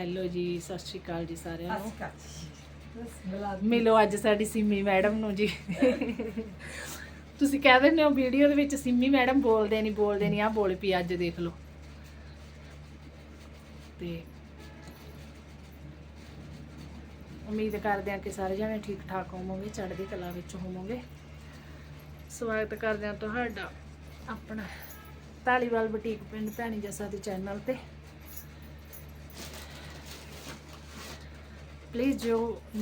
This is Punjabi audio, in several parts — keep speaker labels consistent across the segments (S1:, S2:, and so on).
S1: ਹੈਲੋ ਜੀ ਸਤਿ ਸ਼੍ਰੀ ਅਕਾਲ ਜੀ ਸਾਰਿਆਂ ਨੂੰ। ਮਿਲੋ ਅੱਜ ਸਾਡੀ ਸਿੰਮੀ ਮੈਡਮ ਨੂੰ ਜੀ। ਤੁਸੀਂ ਕਹਿ ਦਿੰਦੇ ਹੋ ਵੀਡੀਓ ਦੇ ਵਿੱਚ ਸਿੰਮੀ ਮੈਡਮ ਬੋਲਦੇ ਨਹੀਂ ਬੋਲਦੇ ਨਹੀਂ ਆ ਬੋਲ ਪਈ ਅੱਜ ਦੇਖ ਲਓ। ਤੇ ਉਮੀਦ ਕਰਦੇ ਹਾਂ ਕਿ ਸਾਰੇ ਜਣੇ ਠੀਕ ਠਾਕ ਹੋਵੋਗੇ ਚੜ੍ਹਦੀ ਕਲਾ ਵਿੱਚ ਹੋਵੋਗੇ। ਸਵਾਗਤ ਕਰਦੇ ਹਾਂ ਤੁਹਾਡਾ ਆਪਣਾ ਧਾਲੀਵਾਲ ਬੁਟੀਕ ਪਿੰਡ ਭੈਣੀ ਜੱਸਾ ਦੇ ਚੈਨਲ ਤੇ। ਪਲੀਜ਼ ਜੋ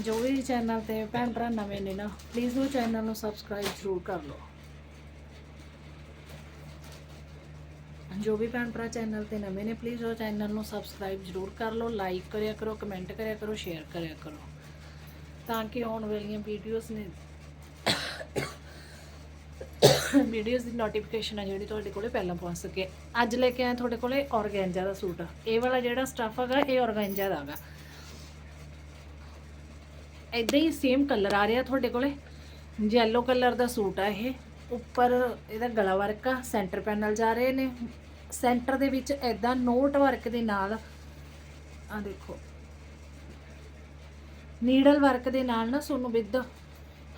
S1: ਜੋ ਵੀ ਚੈਨਲ ਤੇ ਭੈਣ ਭਰਾ ਨਵੇਂ ਨੇ ਨਾ ਪਲੀਜ਼ ਉਹ ਚੈਨਲ ਨੂੰ ਸਬਸਕ੍ਰਾਈਬ ਜ਼ਰੂਰ ਕਰ ਲਓ। ਜੋ ਵੀ ਭੈਣ ਭਰਾ ਚੈਨਲ ਤੇ ਨਵੇਂ ਨੇ ਪਲੀਜ਼ ਉਹ ਚੈਨਲ ਨੂੰ ਸਬਸਕ੍ਰਾਈਬ ਜ਼ਰੂਰ ਕਰ ਲਓ ਲਾਈਕ ਕਰਿਆ ਕਰੋ ਕਮੈਂਟ ਕਰਿਆ ਕਰੋ ਸ਼ੇਅਰ ਕਰਿਆ ਕਰੋ। ਤਾਂ ਕਿ ਆਉਣ ਵਾਲੀਆਂ ਵੀਡੀਓਜ਼ ਨੇ ਵੀਡੀਓਜ਼ ਦੀ ਨੋਟੀਫਿਕੇਸ਼ਨ ਆ ਜਿਹੜੀ ਤੁਹਾਡੇ ਕੋਲੇ ਪਹਿਲਾਂ ਪਹੁੰਚ ਸਕੇ। ਅੱਜ ਲੈ ਕੇ ਆਏ ਤੁਹਾਡੇ ਕੋਲੇ ਔਰਗੈਂਜਾ ਦਾ ਸੂਟ ਇਹ ਵਾਲਾ ਜਿਹੜਾ ਸਟੱਫ ਹੈਗਾ, ਇਹ ਔਰਗੈਂਜਾ ਦਾ ਹੈਗਾ। ਇਦਾਂ ਹੀ ਸੇਮ ਕਲਰ ਆ ਰਿਹਾ ਤੁਹਾਡੇ ਕੋਲੇ? ਯੈਲੋ ਕਲਰ ਦਾ ਸੂਟ ਆ ਇਹ। ਉੱਪਰ ਇਹਦਾ ਗਲਾ ਵਰਕ ਆ ਸੈਂਟਰ ਪੈਨਲ ਜਾ ਰਹੇ ਨੇ। ਸੈਂਟਰ ਦੇ ਵਿੱਚ ਇਦਾਂ ਨੋਟ ਵਰਕ ਦੇ ਨਾਲ, ਆ ਦੇਖੋ। ਨੀਡਲ ਵਰਕ ਦੇ ਨਾਲ ਨਾ ਤੁਹਾਨੂੰ ਵਿਦ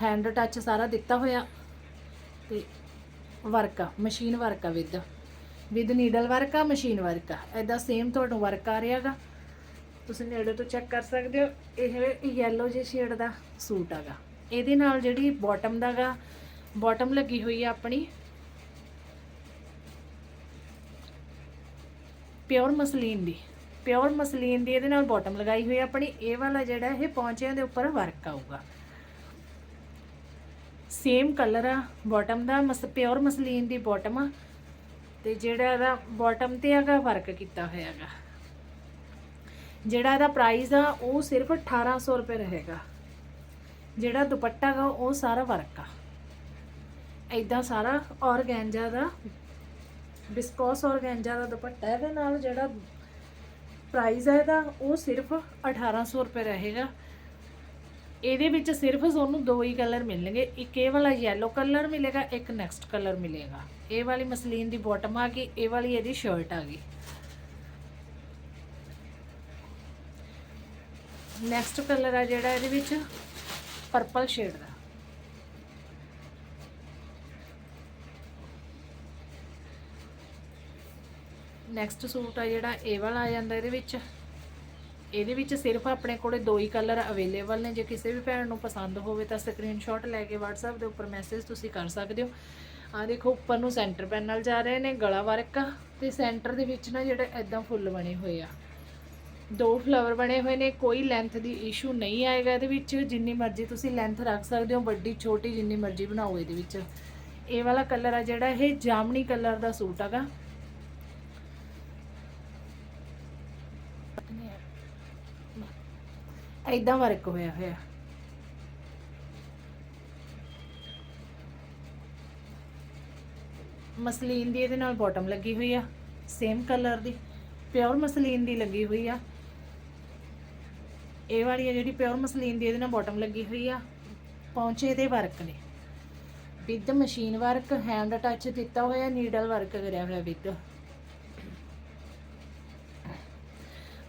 S1: ਹੈਂਡ ਟੱਚ ਸਾਰਾ ਦਿੱਤਾ ਹੋਇਆ। ਤੇ ਵਰਕ ਆ ਮਸ਼ੀਨ ਵਰਕ ਆ ਵਿਦ ਵਿਦ ਨੀਡਲ ਵਰਕ ਆ ਮਸ਼ੀਨ ਵਰਕ ਆ। ਐਦਾਂ ਸੇਮ ਤੁਹਾਨੂੰ ਵਰਕ ਆ ਰਿਹਾਗਾ ਤੁਸੀਂ ਨੇੜੇ ਤੋਂ ਚੈੱਕ ਕਰ ਸਕਦੇ ਹੋ, ਇਹ ਯੈਲੋ ਜਿਹੇ ਸ਼ੇਡ ਦਾ ਸੂਟ ਹੈਗਾ। ਇਹਦੇ ਨਾਲ ਜਿਹੜੀ ਬਾਟਮ ਦਾਗਾ ਬਾਟਮ ਲੱਗੀ ਹੋਈ ਆ ਆਪਣੀ। ਪਿਓਰ ਮਸਲੀਨ ਦੀ ਪਿਓਰ ਮਸਲੀਨ ਦੀ ਇਹਦੇ ਨਾਲ ਬਾਟਮ ਲਗਾਈ ਹੋਈ ਹੈ ਆਪਣੀ। ਇਹ ਵਾਲਾ ਜਿਹੜਾ ਇਹ ਪੌਂਚਿਆਂ ਦੇ ਉੱਪਰ ਵਰਕ ਆਊਗਾ। ਸੇਮ ਕਲਰ ਆ ਬਾਟਮ ਦਾ ਮਸ ਪਿਓਰ ਮਸਲੀਨ ਦੀ ਬਾਟਮ ਆ। ਤੇ ਜਿਹੜਾ ਇਹਦਾ ਬਾਟਮ ਤੇ ਹੈਗਾ ਵਰਕ ਕੀਤਾ ਹੋਇਆ ਹੈਗਾ। ਜਿਹੜਾ ਇਹਦਾ ਪ੍ਰਾਈਸ ਆ, ਉਹ ਸਿਰਫ 1800 ਰੁਪਏ ਰਹੇਗਾ। ਜਿਹੜਾ ਦੁਪੱਟਾ ਗਾ, ਉਹ ਸਾਰਾ ਵਰਕ ਆ। ਐਦਾਂ ਸਾਰਾ ਔਰਗੈਂਜਾ ਦਾ ਬਿਸਕੋਸ ਔਰਗੈਂਜਾ ਦਾ ਦੁਪੱਟਾ ਇਹਦੇ ਨਾਲ ਜਿਹੜਾ ਪ੍ਰਾਈਸ ਹੈ ਇਹਦਾ, ਉਹ ਸਿਰਫ 1800 ਰੁਪਏ ਰਹੇਗਾ। ਇਹਦੇ ਵਿੱਚ ਸਿਰਫ ਤੁਹਾਨੂੰ ਦੋ ਹੀ ਕਲਰ ਮਿਲਣਗੇ। ਇੱਕ ਇਹ ਵਾਲਾ ਯੈਲੋ ਕਲਰ ਮਿਲੇਗਾ, ਇੱਕ ਨੈਕਸਟ ਕਲਰ ਮਿਲੇਗਾ। ਇਹ ਵਾਲੀ ਮਸਲੀਨ ਦੀ ਬਾਟਮ ਆ ਗਈ, ਇਹ ਵਾਲੀ ਇਹਦੀ ਸ਼ਰਟ ਆ ਗਈ। ਨੈਕਸਟ ਕਲਰ ਆ ਜਿਹੜਾ ਇਹਦੇ ਵਿੱਚ ਪਰਪਲ ਸ਼ੇਡ ਦਾ। ਨੈਕਸਟ ਸੂਟ ਆ ਜਿਹੜਾ, ਇਹ ਵਾਲਾ ਆ ਜਾਂਦਾ ਇਹਦੇ ਵਿੱਚ। ਇਹਦੇ ਵਿੱਚ ਸਿਰਫ ਆਪਣੇ ਕੋਲੇ ਦੋ ਹੀ ਕਲਰ ਅਵੇਲੇਬਲ ਨੇ। ਜੇ ਕਿਸੇ ਵੀ ਭੈਣ ਨੂੰ ਪਸੰਦ ਹੋਵੇ ਤਾਂ ਸਕਰੀਨਸ਼ਾਟ ਲੈ ਕੇ WhatsApp ਦੇ ਉੱਪਰ ਮੈਸੇਜ ਤੁਸੀਂ ਕਰ ਸਕਦੇ ਹੋ। ਆ ਦੇਖੋ, ਉੱਪਰ ਨੂੰ ਸੈਂਟਰ ਪੈਨਲ ਜਾ ਰਹੇ ਨੇ, ਗਲਾ ਵਰਕ ਆ। ਤੇ ਸੈਂਟਰ ਦੇ ਵਿੱਚ ਨਾ ਜਿਹੜੇ ਐਦਾਂ ਫੁੱਲ ਬਣੇ ਹੋਏ ਆ। ਦੋ ਫਲਾਵਰ ਬਣੇ ਹੋਏ ਨੇ, ਕੋਈ ਲੈਂਥ ਦੀ ਇਸ਼ੂ ਨਹੀਂ ਆਏਗਾ ਇਹਦੇ ਵਿੱਚ। ਜਿੰਨੀ ਮਰਜ਼ੀ ਤੁਸੀਂ ਲੈਂਥ ਰੱਖ ਸਕਦੇ ਹੋ, ਵੱਡੀ, ਛੋਟੀ, ਜਿੰਨੀ ਮਰਜ਼ੀ ਬਣਾਓ ਇਹਦੇ ਵਿੱਚ। ਇਹ ਵਾਲਾ ਕਲਰ ਆ ਜਿਹੜਾ, ਇਹ ਜਾਮਣੀ ਕਲਰ ਦਾ ਸੂਟ ਹੈਗਾ। ਐਦਾਂ ਵਰਕ ਹੋਇਆ ਹੋਇਆ। ਮਸਲੀਨ ਦੀ ਇਹਦੇ ਨਾਲ ਬਾਟਮ ਲੱਗੀ ਹੋਈ ਆ ਸੇਮ ਕਲਰ ਦੀ। ਪਿਓਰ ਮਸਲੀਨ ਦੀ ਲੱਗੀ ਹੋਈ ਆ। ਇਹ ਵਾਲੀ ਆ ਜਿਹੜੀ ਪਿਓਰ ਮਸਲੀਨ ਦੀ, ਇਹਦੇ ਨਾਲ ਬਾਟਮ ਲੱਗੀ ਹੋਈ ਆ। ਪੌਂਚੇ ਦੇ ਵਰਕ ਨੇ। With machine work hand touch ਦਿੱਤਾ ਹੋਇਆ ਨੀਡਲ ਵਰਕ ਕਰਿਆ ਹੋਇਆ ਵਿਦ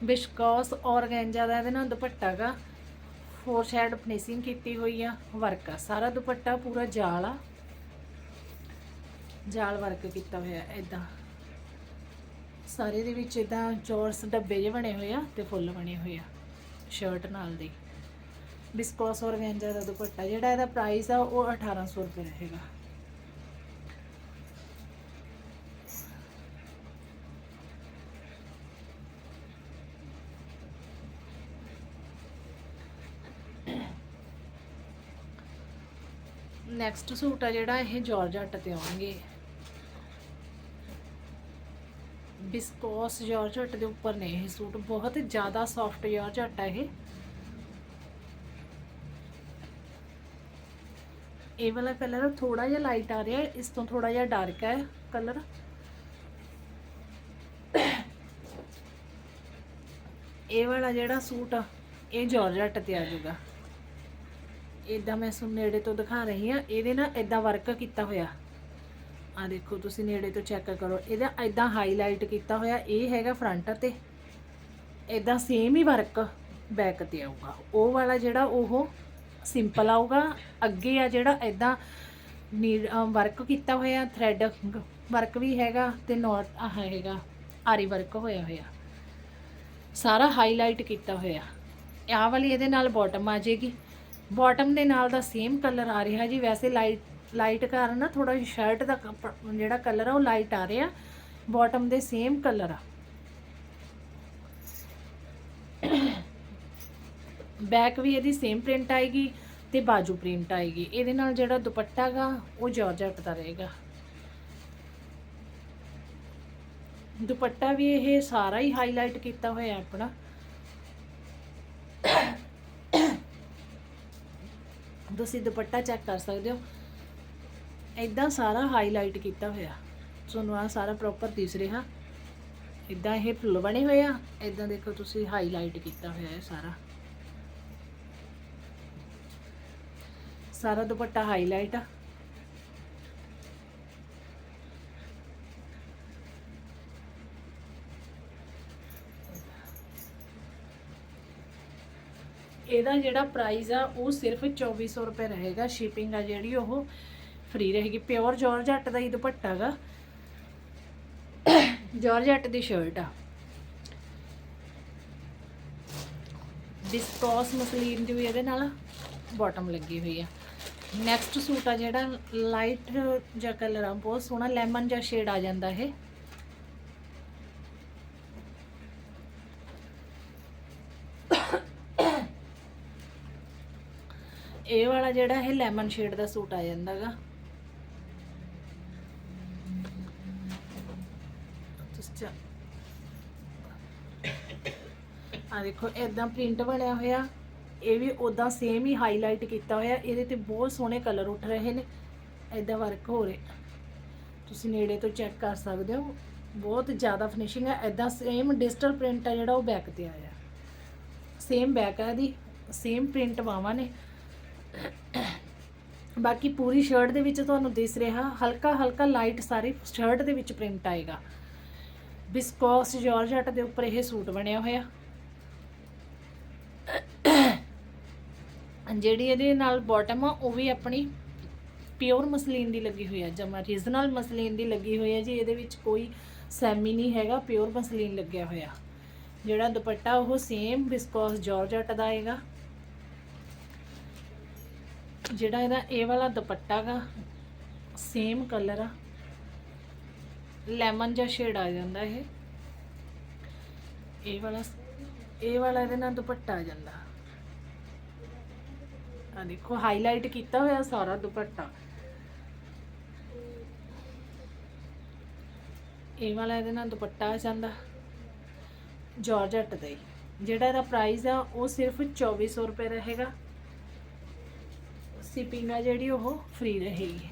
S1: ਬਿਸ਼ਕੌਸ ਔਰਗੈਂਜਾ ਦਾ ਇਹਦੇ ਨਾਲ ਦੁਪੱਟਾ ਗਾ। ਫੋਰ ਸ਼ੈਡ ਫਿਨਿਸ਼ਿੰਗ ਕੀਤੀ ਹੋਈ ਆ ਵਰਕ ਆ। ਸਾਰਾ ਦੁਪੱਟਾ ਪੂਰਾ ਜਾਲ ਆ। ਜਾਲ ਵਰਕ ਕੀਤਾ ਹੋਇਆ ਇਦਾਂ ਸਾਰੇ ਦੇ ਵਿੱਚ ਇਦਾਂ ਚੌਰਸ ਡੱਬੇ ਜਿਹੇ ਬਣੇ ਹੋਏ ਆ ਤੇ ਫੁੱਲ ਬਣੇ ਹੋਏ ਆ। ਸ਼ਰਟ ਨਾਲ ਦੇ। ਬਿਸਕੋਸ ਔਰਗੈਂਜਾ ਦਾ ਦੁਪੱਟਾ, ਜਿਹੜਾ ਇਹਦਾ ਪ੍ਰਾਈਸ ਆ ਉਹ 1800 ਰੁਪਏ ਰਹੇਗਾ। ਨੈਕਸਟ ਸੂਟ ਆ ਜਿਹੜਾ ਇਹ ਜਾਰਜਟ ਤੇ ਆਉਣਗੇ। ਬਿਸਕੋਸ ਜਾਰਜਟ ਦੇ ਉੱਪਰ ਨੇ ਇਹ ਸੂਟ। ਬਹੁਤ ਜ਼ਿਆਦਾ ਸੌਫਟ ਜਾਰਜਟ ਆ ਇਹ। ਇਹ ਵਾਲਾ ਕਲਰ ਥੋੜਾ ਜਿਹਾ ਲਾਈਟ ਆ ਰਿਹਾ, ਇਸ ਤੋਂ ਥੋੜਾ ਜਿਹਾ ਡਾਰਕ ਹੈ ਕਲਰ ਇਹ ਵਾਲਾ ਜਿਹੜਾ ਸੂਟ ਆ, ਇਹ ਜਾਰਜਟ ਤੇ ਆ ਜਾਊਗਾ। ਇਦਾਂ ਮੈਂ ਤੁਹਾਨੂੰ ਨੇੜੇ ਤੋਂ ਦਿਖਾ ਰਹੀ ਆ ਇਹਦੇ ਨਾਲ ਇਦਾਂ ਵਰਕ ਕੀਤਾ ਹੋਇਆ। ਆ ਦੇਖੋ, ਤੁਸੀਂ ਨੇੜੇ ਤੋਂ ਚੈੱਕ ਕਰੋ। ਇਹਦਾ ਇਦਾਂ ਹਾਈਲਾਈਟ ਕੀਤਾ ਹੋਇਆ, ਇਹ ਹੈਗਾ ਫਰੰਟ ਤੇ। ਇਦਾਂ ਸੇਮ ਹੀ ਵਰਕ ਬੈਕ ਤੇ ਆਊਗਾ। ਉਹ ਵਾਲਾ ਜਿਹੜਾ ਉਹ ਸਿੰਪਲ ਆਊਗਾ। ਅੱਗੇ ਆ ਜਿਹੜਾ ਇਦਾਂ ਵਰਕ ਕੀਤਾ ਹੋਇਆ ਥ੍ਰੈਡ ਵਰਕ ਵੀ ਹੈਗਾ ਤੇ ਨੋਟ ਆਹ ਹੈਗਾ, ਆਰੀ ਵਰਕ ਹੋਇਆ ਹੋਇਆ। ਸਾਰਾ ਹਾਈਲਾਈਟ ਕੀਤਾ ਹੋਇਆ। ਆਹ ਵਾਲੀ ਇਹਦੇ ਨਾਲ ਬਾਟਮ ਆ ਜਾਏਗੀ। ਬਾਟਮ ਦੇ ਨਾਲ ਦਾ ਸੇਮ ਕਲਰ ਆ ਰਿਹਾ ਜੀ। ਵੈਸੇ ਲਾਈਟ ਲਾਈਟ ਕਾਰਨ ਨਾ ਥੋੜਾ ਸ਼ਰਟ ਦਾ ਜਿਹੜਾ ਕਲਰ ਆ ਉਹ ਲਾਈਟ ਆ ਰਿਹਾ। ਬਾਟਮ ਦੇ ਸੇਮ ਕਲਰ ਆ। ਬੈਕ ਵੀ ਇਹਦੀ ਸੇਮ ਪ੍ਰਿੰਟ ਆਏਗੀ ਤੇ ਬਾਜੂ ਪ੍ਰਿੰਟ ਆਏਗੀ। ਇਹਦੇ ਨਾਲ ਜਿਹੜਾ ਦੁਪੱਟਾ ਗਾ, ਉਹ ਜਾਰਜਟ ਦਾ ਰਹੇਗਾ। ਦੁਪੱਟਾ ਵੀ ਇਹ ਸਾਰਾ ਹੀ ਹਾਈਲਾਈਟ ਕੀਤਾ ਹੋਇਆ ਆਪਣਾ। ਤੁਸੀਂ ਦੁਪੱਟਾ ਚੈੱਕ ਕਰ ਸਕਦੇ ਹੋ। ਇਦਾਂ ਸਾਰਾ ਹਾਈਲਾਈਟ ਕੀਤਾ ਹੋਇਆ। ਤੁਹਾਨੂੰ ਆ ਸਾਰਾ ਪ੍ਰੋਪਰ ਦਿਸ ਰਿਹਾ। ਇਦਾਂ ਇਹ ਫੁੱਲ ਬਣੇ ਹੋਏ ਆ। ਇਦਾਂ ਦੇਖੋ ਤੁਸੀਂ ਹਾਈਲਾਈਟ ਕੀਤਾ ਹੋਇਆ ਹੈ ਸਾਰਾ। ਸਾਰਾ ਦੁਪੱਟਾ ਹਾਈਲਾਈਟ ਆ। ਇਹਦਾ ਜਿਹੜਾ ਪ੍ਰਾਈਸ ਆ ਉਹ ਸਿਰਫ 2400 ਰੁਪਏ ਰਹੇਗਾ। ਸ਼ਿਪਿੰਗ ਆ ਜਿਹੜੀ ਉਹ। ਫ੍ਰੀ ਰਹੇਗੀ। ਪਿਓਰ ਜਾਰਜਟ ਦਾ ਹੀ ਦੁਪੱਟਾ ਗਾ। ਜਾਰਜਟ ਦੀ ਸ਼ਰਟ ਆ। ਡਿਸਕੋਸ ਮਸਲੀਨ ਦੀ ਵੀ ਇਹਦੇ ਨਾਲ ਬਾਟਮ ਲੱਗੀ ਹੋਈ ਆ। ਨੈਕਸਟ ਸੂਟ ਆ ਜਿਹੜਾ ਲਾਈਟ ਜਿਹਾ ਕਲਰ ਆ, ਬਹੁਤ ਸੋਹਣਾ ਲੈਮਨ ਜਿਹਾ ਸ਼ੇਡ ਆ ਜਾਂਦਾ ਇਹ। ਇਹ ਵਾਲਾ ਜਿਹੜਾ ਇਹ ਲੈਮਨ ਸ਼ੇਡ ਦਾ ਸੂਟ ਆ ਜਾਂਦਾਗਾ ਤੁਸੀਂ ਆ ਦੇਖੋ ਇਦਾਂ ਪ੍ਰਿੰਟ ਬਣਿਆ ਹੋਇਆ। ਇਹ ਵੀ ਉਦਾਂ ਸੇਮ ਹੀ ਹਾਈਲਾਈਟ ਕੀਤਾ ਹੋਇਆ। ਇਹਦੇ ਤੇ ਬਹੁਤ ਸੋਹਣੇ ਕਲਰ ਉੱਠ ਰਹੇ ਨੇ। ਇਦਾਂ ਵਰਕ ਹੋ ਰਿਹਾ। ਤੁਸੀਂ ਨੇੜੇ ਤੋਂ ਚੈੱਕ ਕਰ ਸਕਦੇ ਹੋ। ਬਹੁਤ ਜ਼ਿਆਦਾ ਫਿਨਿਸ਼ਿੰਗ ਹੈ। ਇਦਾਂ ਸੇਮ ਡਿਜੀਟਲ ਪ੍ਰਿੰਟ ਹੈ ਜਿਹੜਾ ਉਹ ਬੈਕ ਤੇ ਆਇਆ। ਸੇਮ ਬੈਕ ਹੈ ਇਹਦੀ। ਸੇਮ ਪ੍ਰਿੰਟ ਬਾਵਾਂ ਨੇ। ਬਾਕੀ ਪੂਰੀ ਸ਼ਰਟ ਦੇ ਵਿੱਚ ਤੁਹਾਨੂੰ ਦਿਸ ਰਿਹਾ। ਹਲਕਾ ਹਲਕਾ ਲਾਈਟ ਸਾਰੀ ਸ਼ਰਟ ਦੇ ਵਿੱਚ ਪ੍ਰਿੰਟ ਆਏਗਾ। ਬਿਸਕੋਸ ਜਾਰਜਟ ਦੇ ਉੱਪਰ ਇਹ ਸੂਟ ਬਣਿਆ ਹੋਇਆ। ਜਿਹੜੀ ਇਹਦੇ ਨਾਲ ਬਾਟਮ ਆ, ਉਹ ਵੀ ਆਪਣੀ ਪਿਓਰ ਮਸਲੀਨ ਦੀ ਲੱਗੀ ਹੋਈ ਹੈ ਜਮਾ ਰੀਜਨਲ ਮਸਲੀਨ ਦੀ ਲੱਗੀ ਹੋਈ ਹੈ ਜੀ, ਇਹਦੇ ਵਿੱਚ ਕੋਈ ਸੈਮੀ ਨਹੀਂ ਹੈਗਾ ਪਿਓਰ ਮਸਲੀਨ ਲੱਗਿਆ ਹੋਇਆ। ਜਿਹੜਾ ਦੁਪੱਟਾ ਉਹ ਸੇਮ ਬਿਸਕੋਸ ਜਾਰਜਟ ਦਾ ਆਏਗਾ ਜਿਹੜਾ ਇਹਦਾ ਇਹ ਵਾਲਾ ਦੁਪੱਟਾ ਗਾ ਸੇਮ ਕਲਰ ਆ। ਲੈਮਨ ਜਿਹਾ ਸ਼ੇਡ ਆ ਜਾਂਦਾ ਇਹ। ਇਹ ਵਾਲਾ ਇਹ ਵਾਲਾ ਇਹਦੇ ਨਾਲ ਦੁਪੱਟਾ ਆ ਜਾਂਦਾ। ਆ ਦੇਖੋ ਹਾਈਲਾਈਟ ਕੀਤਾ ਹੋਇਆ ਸਾਰਾ ਦੁਪੱਟਾ। ਇਹ ਵਾਲਾ ਇਹਦੇ ਨਾਲ ਦੁਪੱਟਾ ਆ ਜਾਂਦਾ। ਜਾਰਜਟ ਦਾ ਹੀ। ਜਿਹੜਾ ਇਹਦਾ ਪ੍ਰਾਈਸ ਆ, ਉਹ ਸਿਰਫ 2400 ਰੁਪਏ ਰਹੇਗਾ। ਸਿਪਿੰਗ ਆ ਜਿਹੜੀ ਉਹ ਫ੍ਰੀ ਰਹੇਗੀ।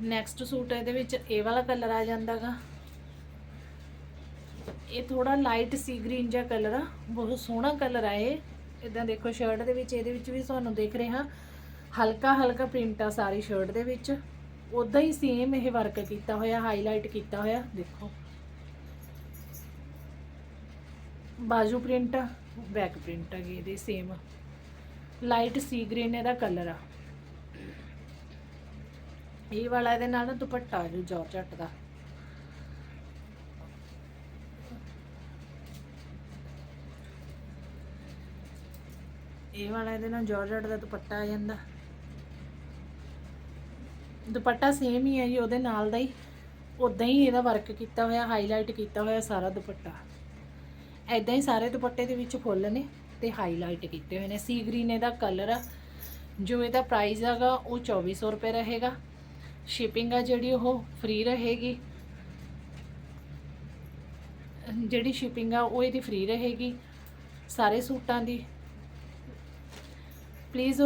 S1: ਨੈਕਸਟ ਸੂਟ ਇਹਦੇ ਵਿੱਚ ਇਹ ਵਾਲਾ ਕਲਰ ਆ ਜਾਂਦਾਗਾ। ਇਹ ਥੋੜਾ ਲਾਈਟ ਸੀ ਗ੍ਰੀਨ ਜਿਹਾ ਕਲਰ ਆ। ਬਹੁਤ ਸੋਹਣਾ ਕਲਰ ਆ ਇਹ। ਇਦਾਂ ਦੇਖੋ ਸ਼ਰਟ ਦੇ ਵਿੱਚ, ਇਹਦੇ ਵਿੱਚ ਵੀ ਤੁਹਾਨੂੰ ਦੇਖ ਰਿਹਾ ਹਲਕਾ ਹਲਕਾ ਪ੍ਰਿੰਟ ਆ ਸਾਰੀ ਸ਼ਰਟ ਦੇ ਵਿੱਚ। ਉਦਾਂ ਹੀ ਸੇਮ ਇਹ ਵਰਕ ਕੀਤਾ ਹੋਇਆ ਹਾਈਲਾਈਟ ਕੀਤਾ ਹੋਇਆ, ਦੇਖੋ। ਬਾਜੂ ਪ੍ਰਿੰਟ ਆ ਬੈਕ ਪ੍ਰਿੰਟ ਆ ਇਹਦੇ ਸੇਮ ਲਾਈਟ ਸੀ ਗ੍ਰੀਨ ਇਹਦਾ ਕਲਰ ਆ। ਇਹ ਵਾਲਾ ਇਹਦੇ ਨਾਲ ਨਾ ਦੁਪੱਟਾ ਜੋ ਜਾਰਜਟ ਦਾ। ਇਹ ਵਾਲਾ ਇਹਦੇ ਨਾਲ ਜਾਰਜਟ ਦਾ ਦੁਪੱਟਾ ਆ ਜਾਂਦਾ। ਦੁਪੱਟਾ ਸੇਮ ਹੀ ਹੈ ਜੀ, ਉਹਦੇ ਨਾਲ ਦਾ ਹੀ। ਉਦਾਂ ਹੀ ਇਹਦਾ ਵਰਕ ਕੀਤਾ ਹੋਇਆ ਹਾਈਲਾਈਟ ਕੀਤਾ ਹੋਇਆ ਸਾਰਾ ਦੁਪੱਟਾ। ਐਦਾਂ ਹੀ ਸਾਰੇ ਦੁਪੱਟੇ ਦੇ ਵਿੱਚ ਫੁੱਲ ਨੇ ਤੇ ਹਾਈਲਾਈਟ ਕੀਤੇ ਹੋਏ ਨੇ। ਸੀ ਗ੍ਰੀਨ ਇਹਦਾ ਕਲਰ ਆ, ਜੋ ਇਹਦਾ ਪ੍ਰਾਈਸ ਹੈਗਾ, ਉਹ 2400 ਰੁਪਏ ਰਹੇਗਾ। ਸ਼ਿਪਿੰਗ ਆ ਜਿਹੜੀ ਉਹ ਫ੍ਰੀ ਰਹੇਗੀ। ਜਿਹੜੀ ਸ਼ਿਪਿੰਗ ਆ ਉਹ ਇਹਦੀ ਫ੍ਰੀ ਰਹੇਗੀ, ਸਾਰੇ ਸੂਟਾਂ ਦੀ। ਪਲੀਜ਼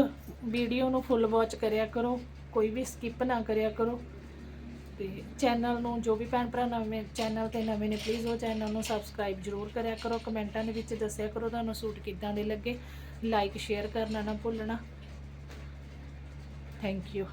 S1: ਵੀਡੀਓ ਨੂੰ ਫੁੱਲ ਵਾਚ ਕਰਿਆ ਕਰੋ, ਕੋਈ ਵੀ ਸਕਿਪ ਨਾ ਕਰਿਆ ਕਰੋ। ਤੇ ਚੈਨਲ ਨੂੰ ਜੋ ਵੀ ਭੈਣ ਭਰਾ ਨਵੇਂ ਚੈਨਲ ਤੇ ਨਵੇਂ ਨੇ ਪਲੀਜ਼ ਉਹ ਚੈਨਲ ਨੂੰ ਸਬਸਕ੍ਰਾਈਬ ਜਰੂਰ ਕਰਿਆ ਕਰੋ। ਕਮੈਂਟਾਂ ਦੇ ਵਿੱਚ ਦੱਸਿਆ ਕਰੋ ਤੁਹਾਨੂੰ ਸੂਟ ਕਿੱਦਾਂ ਦੇ ਲੱਗੇ। ਲਾਈਕ ਸ਼ੇਅਰ ਕਰਨਾ ਨਾ ਭੁੱਲਣਾ। Thank you